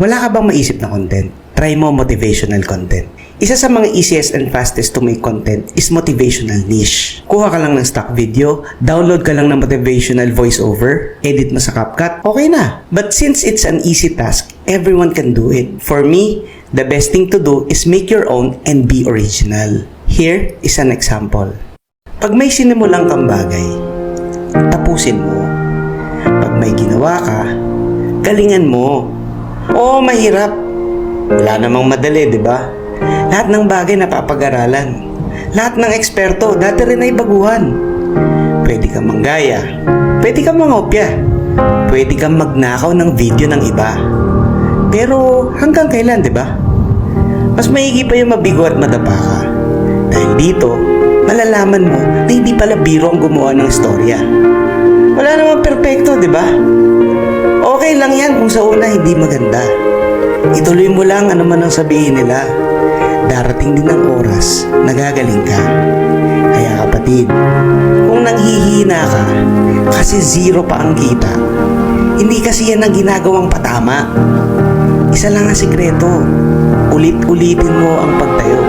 Wala ka bang maisip na content? Try mo motivational content. Isa sa mga easiest and fastest to make content is motivational niche. Kuha ka lang ng stock video, download ka lang ng motivational voiceover, edit mo sa CapCut, okay na. But since it's an easy task, everyone can do it. For me, the best thing to do is make your own and be original. Here is an example. Pag may sinimulang kang bagay, tapusin mo. Pag may ginawa ka, galingan mo. Oo, mahirap. Wala namang madali, di ba? Lahat ng bagay napapag-aralan. Lahat ng eksperto, dati rin ay baguhan. Pwede kang manggaya. Pwede kang mangopya. Pwede kang magnakaw ng video ng iba. Pero hanggang kailan, di ba? Mas maigi pa yung mabigo at madapa ka. Dahil dito, malalaman mo na hindi pala biro ang gumawa ng istorya. Wala namang perpekto, di ba? Kung sa una hindi maganda. Ituloy mo lang ano man ang sabihin nila. Darating din ang oras na gagaling ka. Kaya kapatid, kung nanghihina ka, kasi zero pa ang kita, hindi kasi yan ang ginagawang patama. Isa lang ang sikreto, ulit-ulitin mo ang pagtayo.